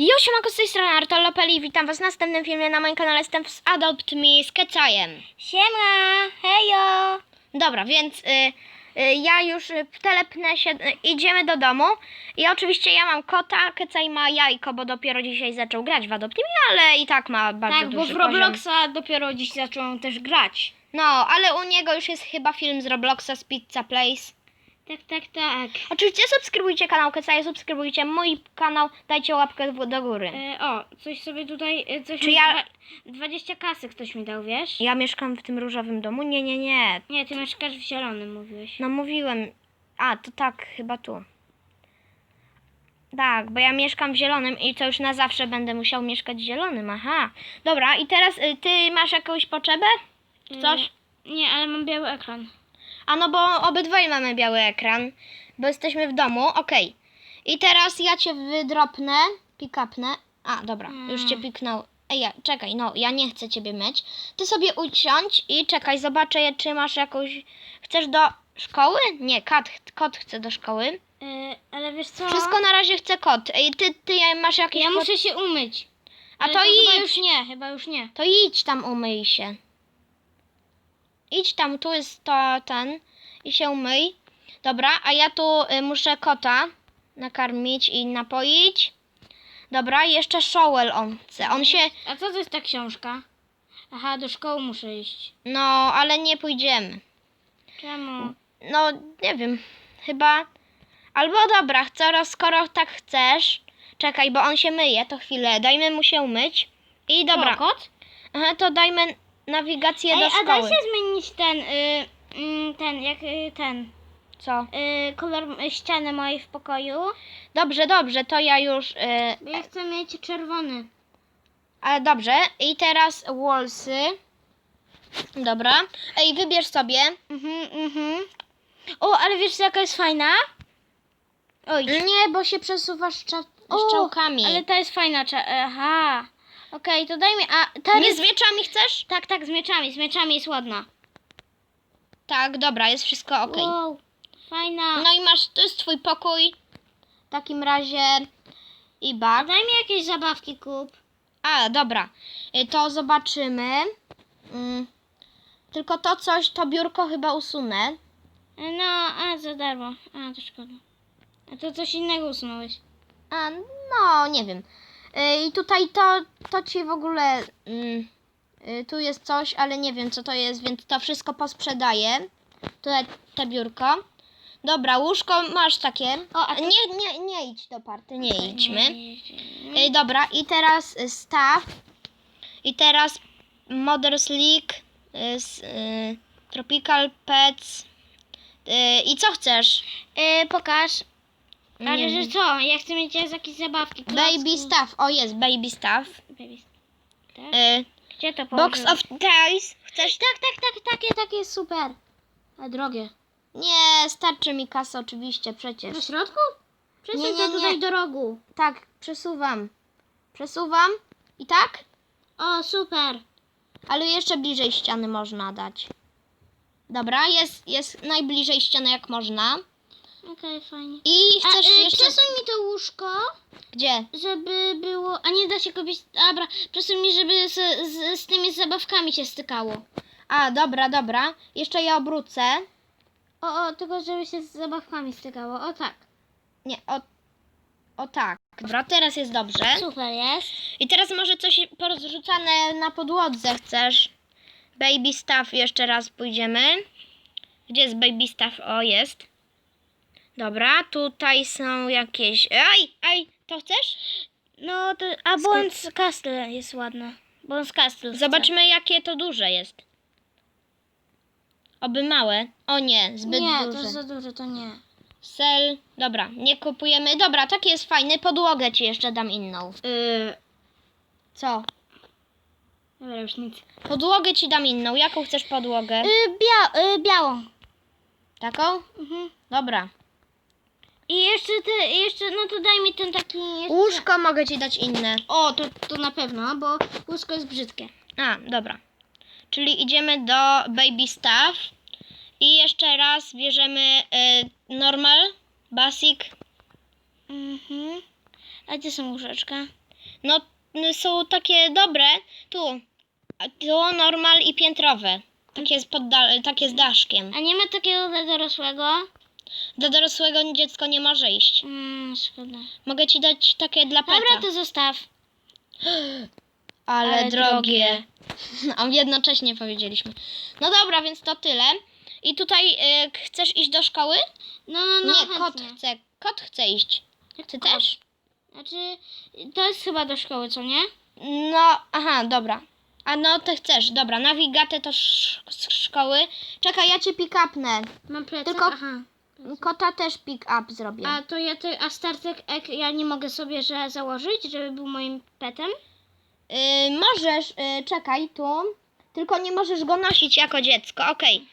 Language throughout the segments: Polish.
Jo, siemanko, z tej strony Artolopeli witam was w następnym filmie na moim kanale. Jestem z Adopt Me z Kecajem. Siema, hejo. Dobra, więc y, y, ja już y, telepnę się, y, idziemy do domu. I oczywiście ja mam kota, Kecaj ma jajko, bo dopiero dzisiaj zaczął grać w Adopt Me, ale i tak ma bardzo Tak, bo duży w poziom. Robloxa dopiero dziś zacząłem też grać. No, ale u niego już jest chyba film z Robloxa z Pizza Place. Tak, tak, tak. Oczywiście subskrybujcie kanał Kecaja, subskrybujcie mój kanał, dajcie łapkę w- do góry. E, o, coś sobie tutaj, e, coś Czy mi ja- dwa, 20 kasy ktoś mi dał, wiesz? Ja mieszkam w tym różowym domu? Nie, nie, nie. Nie, ty mieszkasz w zielonym, mówiłeś. No mówiłem. A, to tak, chyba tu. Tak, bo ja mieszkam w zielonym i to już na zawsze będę musiał mieszkać w zielonym. Aha. Dobra, i teraz y, ty masz jakąś potrzebę? Coś? E, nie, ale mam biały ekran. A no bo obydwoje mamy biały ekran, bo jesteśmy w domu. Okej. I teraz ja cię wydropnę, pick-upnę. A, dobra, już cię Mm. piknął. Ej, ja, czekaj, no, ja nie chcę ciebie myć. Ty sobie usiądź i czekaj, zobaczę, czy masz jakąś... Chcesz do szkoły? Nie, kot, kot chce do szkoły. E, ale wiesz co? Wszystko na razie chce kot. Ej, ty, ty masz jakieś... Ja pot- muszę się umyć. A Ale to chyba idź, już nie, chyba już nie. to idź tam umyj się. Idź tam, tu jest to ten i się umyj. Dobra, a ja tu y, muszę kota nakarmić i napoić. Dobra, jeszcze Showell on chce. On się, A co to jest ta książka? Aha, do szkoły muszę iść. no, ale nie pójdziemy. Czemu? No, nie wiem, chyba... Albo dobra, skoro, skoro tak chcesz, czekaj, bo on się myje, to chwilę, dajmy mu się umyć. I dobra, kot? Aha, to dajmy nawigację Ej, do a da szkoły. się zmienić ten, y, mm, ten, jak y, ten, Co? y, kolor y, ściany mojej w pokoju? Dobrze, dobrze, to ja już. Bo ja chcę mieć czerwony. ale dobrze. I teraz wallsy. Dobra. Ej, wybierz sobie. Mhm, mhm. O, ale wiesz jaka jest fajna? Oj, Nie, bo się przesuwasz cza- O, strzałkami. ale ta jest fajna. Cze- Aha. Okej, to daj mi, a ta Nie z mieczami chcesz? Tak, tak, z mieczami, z mieczami jest ładna. Tak, dobra, jest wszystko ok. Wow, fajna. No i masz, to jest twój pokój. W takim razie. I A daj mi jakieś zabawki kup. A, dobra. Y, To zobaczymy. Mm. Tylko to coś, to biurko chyba usunę. No, a za darmo. A, to szkoda. A to coś innego usunąłeś. A, no, nie wiem. Y, I tutaj to, to ci w ogóle. Mm, y, tu jest coś, ale nie wiem co to jest, więc to wszystko posprzedaję. Tutaj te biurko. Dobra, łóżko masz takie. O, a nie, nie, nie idź do party, nie idźmy. Nie, Y, dobra, i teraz staw. I teraz Mother's League. Tropical Pets. I co chcesz? Pokaż. Ale Nie że wiem. co? Ja chcę mieć jakieś zabawki. Baby klocki. Stuff. O, jest Baby Stuff. Baby. Tak? Y, Gdzie to Box położyłeś? of Toys. Chcesz? Tak, tak, tak, takie, takie jest super. A drogie. Nie, starczy mi kasa oczywiście, przecież. Na środku? Przesuń Nie, nie, to nie. tutaj do rogu. Tak, przesuwam. Przesuwam. I tak? O, super. Ale jeszcze bliżej ściany można dać. Dobra, jest, jest najbliżej ściany jak można. Okej, fajnie. I A, chcesz y, jeszcze... przesuń mi to łóżko, Gdzie? żeby było... A nie da się kupić... Dobra, przesuń mi, żeby z, z, z tymi zabawkami się stykało. A, dobra, dobra. Jeszcze ja obrócę. O, o, tylko żeby się z zabawkami stykało. O tak. Nie, o... O tak. Dobra, teraz jest dobrze. Super jest. I teraz może coś porozrzucane na podłodze chcesz. Baby stuff jeszcze raz pójdziemy. Gdzie jest baby stuff? O, jest. Dobra, tutaj są jakieś... Ej, ej, to chcesz? No, to... A Bones Castle jest ładna. Bones Castle. Zobaczmy jakie to duże jest. Oby małe. O nie, zbyt nie, duże. to jest za duże, to nie. Sel, dobra, nie kupujemy. Dobra, taki jest fajny. Podłogę ci jeszcze dam inną. Yy, Co? dobra, już nic. Podłogę ci dam inną. Jaką chcesz podłogę? Yy, bia, yy, białą. Taką? Mhm. Dobra. I jeszcze ty, jeszcze, no to daj mi ten taki jeszcze... Łóżko mogę ci dać inne. O, to, to na pewno, bo łóżko jest brzydkie. A, dobra. Czyli idziemy do baby stuff. I jeszcze raz bierzemy y, normal, basic. Mhm. A gdzie są łóżeczka? No, są takie dobre. Tu. Tu normal i piętrowe. Takie z, podda- takie z daszkiem. A nie ma takiego dla dorosłego? Do dorosłego dziecko nie może iść. Mm, szkoda. Mogę ci dać takie dla peta. Dobra, to zostaw. ale, ale drogie. A jednocześnie powiedzieliśmy. No dobra, więc to tyle. I tutaj y, chcesz iść do szkoły? No, no, no, nie, kot chętnie. chce. Kot chce iść. Ty kot? też? Znaczy, to jest chyba do szkoły, co nie? No, aha, dobra. A no, ty chcesz. Dobra, nawigatę to sz- z szkoły. Czekaj, ja cię pick-upnę. Mam plecak, Tylko- aha. Kota też pick-up zrobię. A to ja, te, a startek ek ja nie mogę sobie że założyć, żeby był moim petem? Y, możesz, y, czekaj, tu. Tylko nie możesz go nosić jako dziecko. Okej.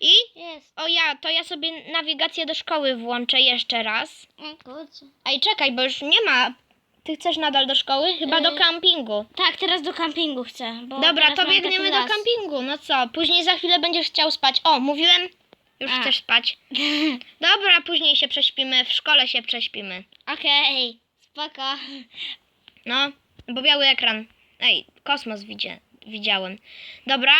I Jest. o ja, to ja sobie nawigację do szkoły włączę jeszcze raz. Kurczę. Ej, czekaj, bo już nie ma. Ty chcesz nadal do szkoły? Chyba do Y, kampingu. Tak, teraz do kampingu chcę. Bo Dobra, teraz to mam biegniemy do las. kampingu. No co, później za chwilę będziesz chciał spać. O, mówiłem? Już A. chcesz spać. Dobra, później się prześpimy, w szkole się prześpimy. Okej, spoko. No, bo biały ekran. Ej, kosmos widzie, widziałem. Dobra,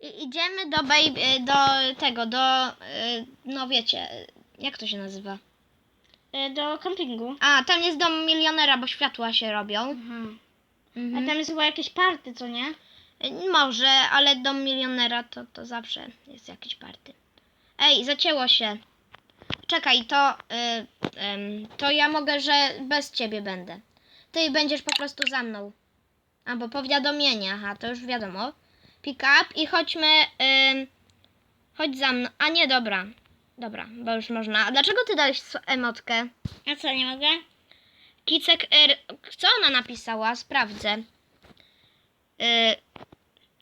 I idziemy do baby, do tego, do, y, no wiecie, jak to się nazywa? E, Do kampingu. A, tam jest dom milionera, bo światła się robią. Mhm. Mhm. A tam jest chyba jakieś party, co nie? Może, ale dom milionera to, to zawsze jest jakieś party. Ej, zacięło się. Czekaj, to, y, ym, to ja mogę, że bez ciebie będę. Ty będziesz po prostu za mną. Albo powiadomienie, aha, to już wiadomo. Pick up i chodźmy, ym, chodź za mną. A nie, dobra. Dobra, bo już można. A dlaczego ty dałeś emotkę? A co, nie mogę? Kicek R. Co ona napisała? Sprawdzę. Y,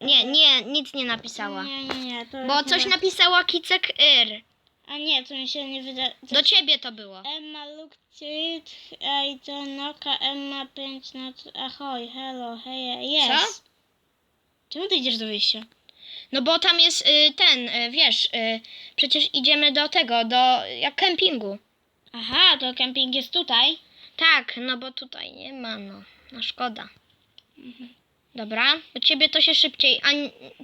nie, nie, nic nie napisała. Nie, nie, nie. To Bo jest coś chyba- napisała Kicek R. A nie, to mi się nie wyda... Do ciebie to było. Emma look to it, I don't know, Emma 5 not, ahoj, hello, hey, yes. Co? Czemu ty idziesz do wyjścia? No bo tam jest y, ten, y, wiesz, y, przecież idziemy do tego, do jak kempingu. Aha, to kemping jest tutaj. Tak, no bo tutaj nie ma, no. No szkoda. Dobra, u ciebie to się szybciej. A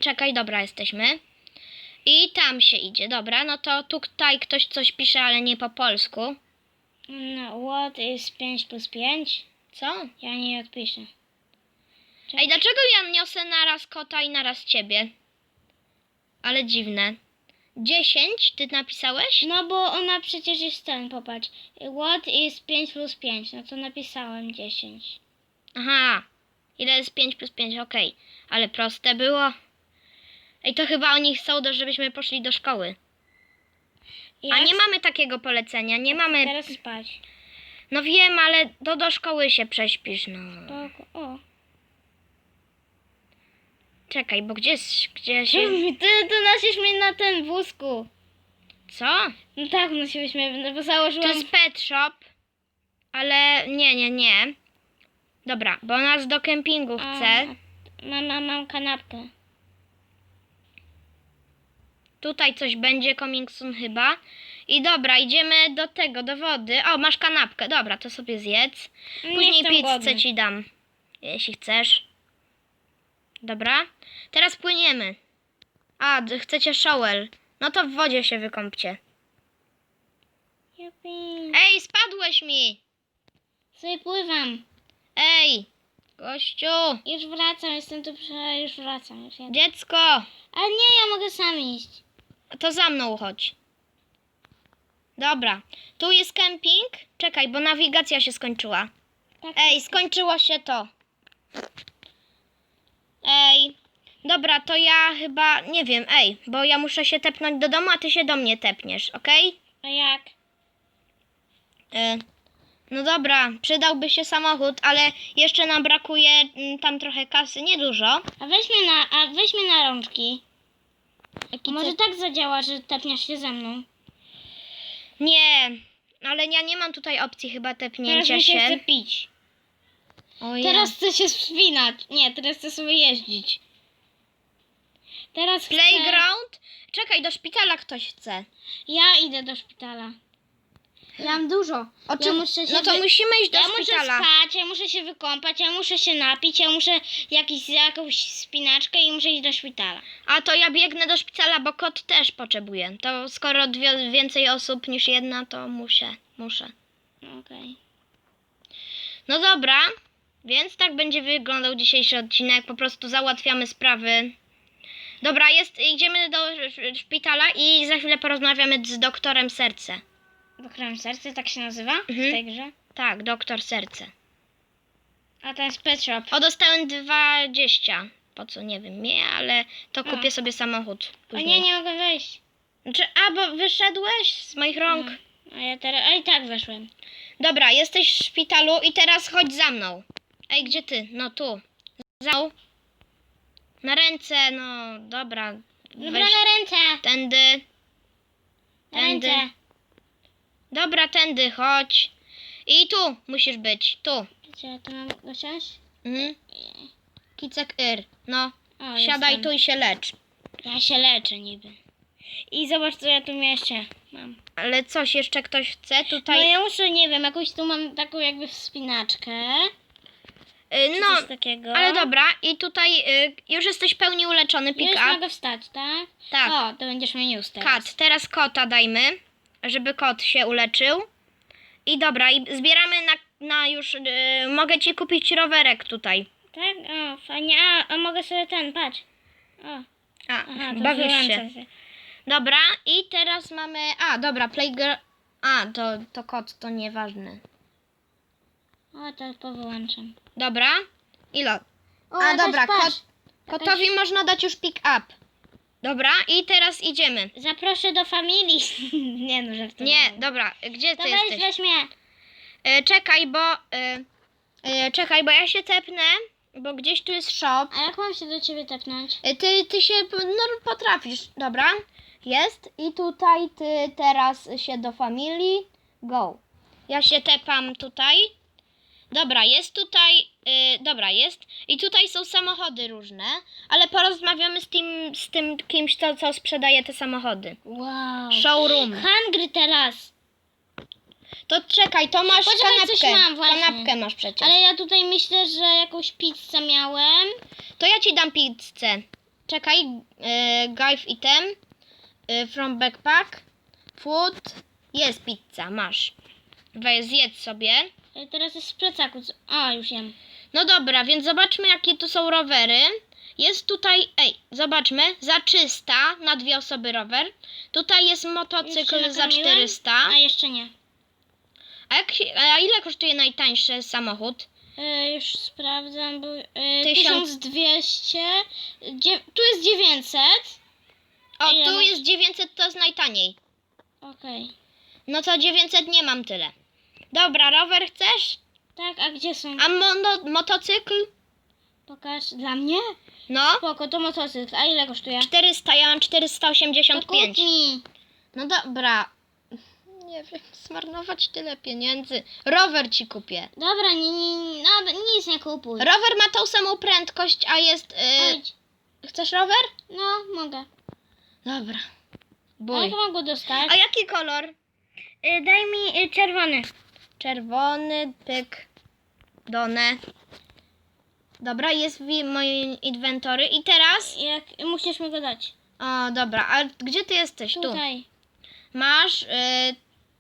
czekaj, dobra, jesteśmy. I tam się idzie, dobra, no to tutaj ktoś coś pisze, ale nie po polsku. No, what is 5 plus 5? Co? Ja nie odpiszę. Ej, dlaczego ja niosę naraz kota i naraz ciebie? Ale dziwne. 10 ty napisałeś? No bo ona przecież jest ten, popatrz. What is 5 plus 5? No to napisałem 10. Aha. Ile jest 5 plus 5? Okej. Ale proste było. Ej, to chyba oni chcą, do- żebyśmy poszli do szkoły. A nie mamy takiego polecenia, nie mamy... Teraz spać. No wiem, ale do, do szkoły się prześpisz, no. Spoko. O. Czekaj, bo gdzie, jest- gdzie się... Ty, ty nosisz mnie na ten wózku. Co? No tak, nosiłeś mnie, no bo To założyłam... jest pet shop, ale nie, nie, nie. Dobra, bo nas do kempingu chce. Mam, mam, kanapkę. Tutaj coś będzie, coming soon chyba. I dobra, idziemy do tego, do wody. O, masz kanapkę. Dobra, to sobie zjedz. Nie Później jestem pizzę głodny. ci dam, jeśli chcesz. Dobra, teraz płyniemy. A, d- chcecie shower. No to w wodzie się wykąpcie. Jupi. Ej, spadłeś mi! Sobie pływam. Ej, gościu, Już wracam, jestem tu, już wracam. Już jadę. dziecko, Ale nie, ja mogę sam iść. to za mną chodź. Dobra, tu jest kemping. Czekaj, bo nawigacja się skończyła. Tak. Ej, skończyło się to. Ej, dobra, to ja chyba, nie wiem, ej, bo ja muszę się tepnąć do domu, a ty się do mnie tepniesz, okej? A jak? Y, No dobra, przydałby się samochód, ale jeszcze nam brakuje mm, tam trochę kasy, niedużo. A weź mnie na, a weź mnie na rączki. Jaki Może ty- tak zadziała, że tepniesz się ze mną. Nie, ale ja nie mam tutaj opcji chyba Teraz tepnięcia mi się się. chce pić. O ja. Teraz chcę się wspinać. Nie, teraz chcę sobie jeździć. Teraz chcę... Playground? Czekaj, do szpitala ktoś chce. Ja idę do szpitala. Ja mam dużo. O ja czym- muszę się no to wy- musimy iść do ja muszę szpitala. spać, ja muszę się wykąpać, ja muszę się napić, ja muszę jakiś, jakąś spinaczkę i muszę iść do szpitala. A to ja biegnę do szpitala, bo kot też potrzebuje. To skoro dwie, więcej osób niż jedna, to muszę. Muszę. Okej. No dobra, więc tak będzie wyglądał dzisiejszy odcinek. Po prostu załatwiamy sprawy. Dobra, jest, idziemy do sz- szpitala i za chwilę porozmawiamy z doktorem serce. Pokrem serce, tak się nazywa Mhm. w tej grze? Tak, doktor serce. A ten Pet Shop. O, dostałem 20. Po co, nie wiem, nie, ale to kupię sobie samochód. O później. nie, nie mogę wejść. Znaczy, a, bo wyszedłeś z moich rąk. Mm. A ja teraz, a i tak weszłem. Dobra, jesteś w szpitalu i teraz chodź za mną. Ej, gdzie ty? No tu. Za mną. Na ręce, no dobra. Dobra, Weź na ręce. tędy. Na Tędy. ręce. Dobra, tędy, chodź. I tu musisz być, tu. Gdzie ja tu mam dosiąść? Mhm. Kicek yr. No, O, siadaj jestem. tu i się lecz. Ja się leczę niby. I zobacz, co ja tu jeszcze mam. Ale coś jeszcze ktoś chce No tutaj? ja muszę, nie wiem, jakąś tu mam taką jakby wspinaczkę. Y, no, coś takiego. ale dobra. I tutaj y, już jesteś pełni uleczony, pick Już up. mogę wstać, tak? Tak. O, to będziesz mnie news teraz. Kat, teraz kota dajmy, żeby kot się uleczył. I dobra, i zbieramy na, na już. y, mogę ci kupić rowerek tutaj. Tak? O, fajnie. A, a mogę sobie ten, patrz. O, A, aha, to bawisz się. wyłączam. Dobra, i teraz mamy. A, dobra, playgirl. A, to, to kot, to nieważne. O, to powyłączam. Dobra, ilo. O, A, jakaś, dobra, patrz. kot, kotowi można dać już pick up. Dobra, i teraz idziemy. Zaproszę do familii. nie no, żartowałem. Nie, dobra, gdzie ty jesteś? weź mnie. E, czekaj, bo. E, e, czekaj, bo ja się tepnę, bo gdzieś tu jest shop. A jak mam się do ciebie tepnąć? E, Ty, ty się no, potrafisz, dobra? Jest i tutaj ty teraz się do familii. Go. Ja się tepam tutaj. Dobra, jest tutaj. y, dobra, jest. I tutaj są samochody różne, ale porozmawiamy z tym, z tym kimś, co, co sprzedaje te samochody. Wow. Showroom. Hungry teraz. To czekaj, to masz Poczekaj, kanapkę. coś mam właśnie. kanapkę masz przecież. Ale ja tutaj myślę, że jakąś pizzę miałem. To ja ci dam pizzę. Czekaj, y, give item. Y, from backpack. Food. Jest pizza, masz. Weź, zjedz sobie. E, Teraz jest w plecaku. co- A, już jem. No dobra, więc zobaczmy jakie tu są rowery. Jest tutaj, ej, zobaczmy, za 300 na dwie osoby rower. Tutaj jest Już motocykl się za nakarmiłem? 400. A jeszcze nie. A, jak, się- a ile kosztuje najtańszy samochód? E, już sprawdzam. Był, e, Tysiąc- 1200. Dzie- tu jest 900. O, Ile tu masz? jest 900, to jest najtaniej. Okej. No to 900 nie mam tyle. Dobra, rower chcesz? Tak, a gdzie są? A mono, motocykl? Pokaż. Dla mnie? No, Spoko, to motocykl. A ile kosztuje? 400, ja mam To kup 485. mi. No dobra. Nie wiem, zmarnować tyle pieniędzy. Rower ci kupię. Dobra, nie, nie, no, nic nie kupuj. Rower ma tą samą prędkość, a jest... Y, Chodź. chcesz rower? No, mogę. Dobra. A Bój. jak mogę dostać? A jaki kolor? Y, daj mi y, czerwony. Czerwony, pyk, done. Dobra, jest w moim inwentory. I teraz... Jak, musisz mi go dać. O, dobra, a gdzie ty jesteś? Tu. Tutaj. Masz... Y,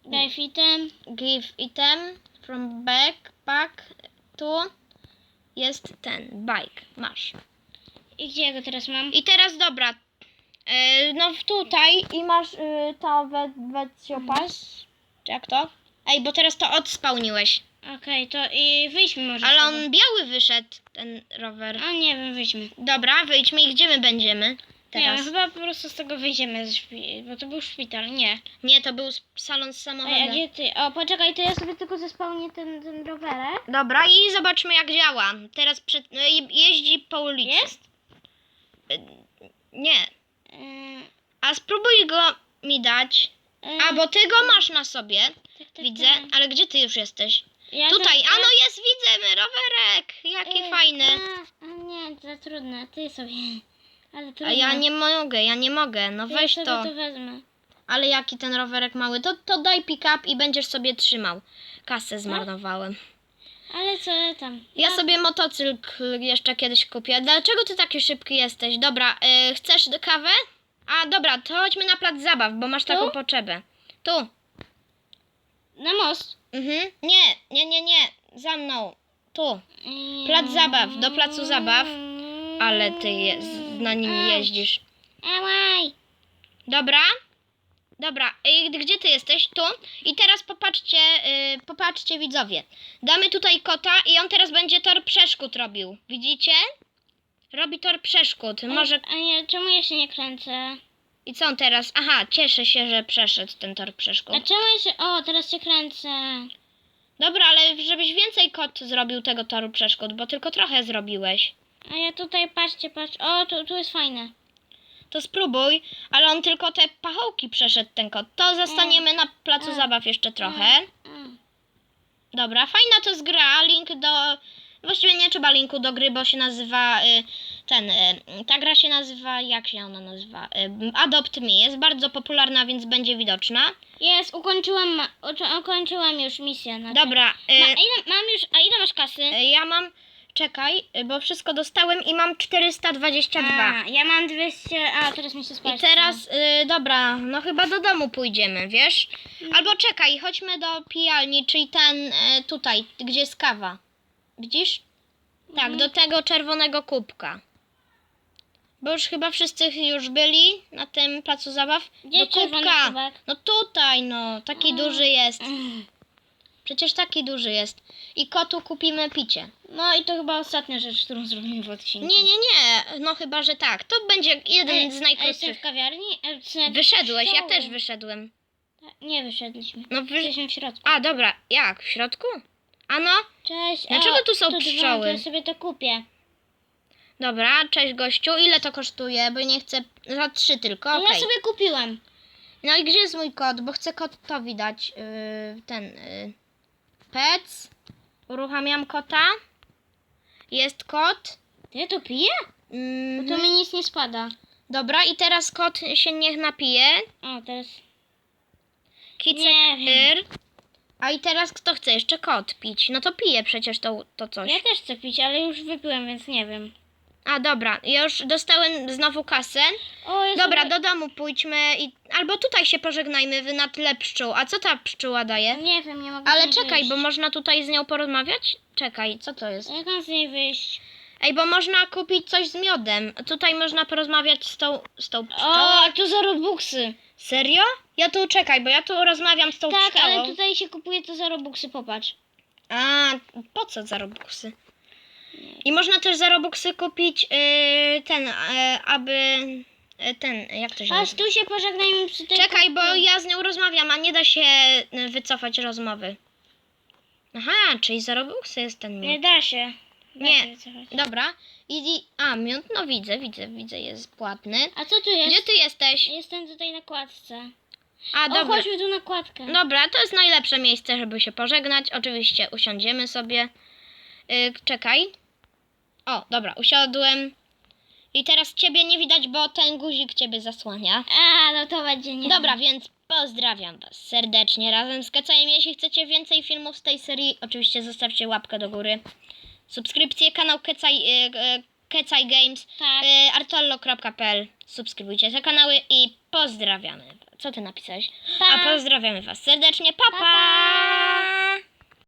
Daj fitem. give item from backpack. Tu jest ten bike. Masz. I gdzie ja go teraz mam? I teraz dobra. E, no tutaj i masz y, to we, to? Ej, bo teraz to odspałniłeś. Okej, to i wyjdźmy może. Ale z on biały wyszedł, ten rower. A nie wiem, wyjdźmy. Dobra, wyjdźmy i gdzie my będziemy Nie teraz? chyba po prostu z tego wyjdziemy, ze szpi- bo to był szpital. Nie. Nie, to był s- salon z Ej, a samochodem. gdzie ty? O, poczekaj, to ja sobie tylko zespełnię ten, ten rowerek. Dobra, i zobaczmy jak działa. Teraz przed, no, i jeździ po ulicy. Jest? Y, Nie. Yy, A spróbuj go mi dać. yy, A, bo ty go masz na sobie. Tak, tak, Widzę, tak. ale gdzie ty już jesteś? Ja Tutaj, za- a no jest, widzę, rowerek, jaki Yy, fajny. A, a nie, za trudne, ty sobie. Ale A ja nie mogę, ja nie mogę, no ja weź sobie to. to wezmę. Ale jaki ten rowerek mały? To, to daj pick-up i będziesz sobie trzymał. Kasę zmarnowałem. Ale co tam? Ja sobie motocykl jeszcze kiedyś kupię. Dlaczego ty taki szybki jesteś? Dobra, y, chcesz kawę? A dobra, to chodźmy na plac zabaw, bo masz taką potrzebę. Tu. Na most. Mhm. Nie, nie, nie, nie. Za mną. Tu. Plac zabaw, do placu zabaw. Ale ty je, na nim jeździsz. Ałaj. Dobra. Dobra, y, gdzie ty jesteś? Tu. I teraz popatrzcie, y, popatrzcie widzowie. Damy tutaj kota i on teraz będzie tor przeszkód robił. Widzicie? Robi tor przeszkód. Może... A nie, czemu ja się nie kręcę? I co on teraz? Aha, cieszę się, że przeszedł ten tor przeszkód. A czemu się... O, teraz się kręcę. Dobra, ale żebyś więcej kot zrobił tego toru przeszkód, bo tylko trochę zrobiłeś. A ja tutaj, patrzcie, patrz. O, tu, tu jest fajne. To spróbuj, ale on tylko te pachołki przeszedł ten kot. To zostaniemy na placu zabaw jeszcze trochę. Dobra, fajna to jest gra. Link do. Właściwie nie trzeba linku do gry, bo się nazywa y, ten. Y, ta gra się nazywa. Jak się ona nazywa? Y, Adopt Me. Jest bardzo popularna, więc będzie widoczna. Jest, ukończyłam, ukończyłam już misję. Na Dobra, Ma, ile, mam już, a ile masz kasy? ja mam. Czekaj, bo wszystko dostałem i mam 422. A, ja mam 200, a teraz mi się I teraz, y, dobra, no chyba do domu pójdziemy, wiesz? Albo czekaj, chodźmy do pijalni, czyli ten y, tutaj, gdzie jest kawa. Widzisz? Tak, Mhm. do tego czerwonego kubka. Bo już chyba wszyscy już byli na tym placu zabaw. Gdzie do czerwony kubka. kubek? No tutaj, no, taki Mm. duży jest. Mm. Przecież taki duży jest. I kotu kupimy picie. No i to chyba ostatnia rzecz, którą zrobimy w odcinku. Nie, nie, nie, no chyba, że tak. To będzie jeden z a najkrótszych. w kawiarni? E, czy- Wyszedłeś, ja też wyszedłem. Nie wyszedliśmy. No wy... Jesteśmy w środku. A, dobra, jak? W środku? A no, Cześć. Dlaczego o, tu są to pszczoły? To ja sobie to kupię. dobra, cześć gościu, ile to kosztuje? Bo nie chcę, za trzy tylko, To okej. Ja sobie kupiłem. No i gdzie jest mój kod? Bo chcę kotowi dać yy, ten, yy, pec, uruchamiam kota, jest kot, Ja to piję? mm, Bo to mi nic nie spada. dobra i teraz kot się niech napije, O, teraz... kicek, Nie. A i teraz kto chce jeszcze kot pić? No to pije przecież to, to coś. Ja też chcę pić, ale już wypiłem, więc nie wiem. A dobra, ja już dostałem znowu kasę. O, ja Dobra, sobie... do domu pójdźmy i albo tutaj się pożegnajmy wy na tle pszczół. A co ta pszczóła daje? Nie wiem, nie mogę Ale z niej czekaj, wyjść. bo można tutaj z nią porozmawiać? Czekaj, co to jest? Jak mam z niej wyjść? Ej, bo można kupić coś z miodem. Tutaj można porozmawiać z tą, z tą pszczołą. O, a tu za robuxy. Serio? Ja tu czekaj, bo ja tu rozmawiam z tą Tak, ale tutaj się kupuje to za robuxy, popatrz. A, po co za robuxy? I można też za robuxy kupić yy, ten, yy, aby... Yy, ten, jak to się nazywa? tu się pożegnajmy przy tej Czekaj, bo ja z nią rozmawiam, a nie da się y, wycofać rozmowy. Aha, czyli za robuxy jest ten Nie miód. da się. Nie. Dobra. I, i, a, miód, no widzę, widzę, widzę, jest płatny. A co tu jest? Gdzie ty jesteś? Jestem tutaj na kładce. A, O, dobra. chodźmy tu na kładkę. Dobra, to jest najlepsze miejsce, żeby się pożegnać. Oczywiście usiądziemy sobie. Y, czekaj. O, dobra, usiadłem. I teraz ciebie nie widać, bo ten guzik ciebie zasłania. A, no to będzie nie. Dobra, więc pozdrawiam Was serdecznie razem z Kecajem. Jeśli chcecie więcej filmów z tej serii, oczywiście zostawcie łapkę do góry. Subskrypcję, kanał Kecaj, y, y, Kecaj Games, Tak. y, artollo.pl. Subskrybujcie te kanały i pozdrawiamy. Co ty napisałeś? Pa. A pozdrawiamy Was serdecznie. Pa, pa! pa.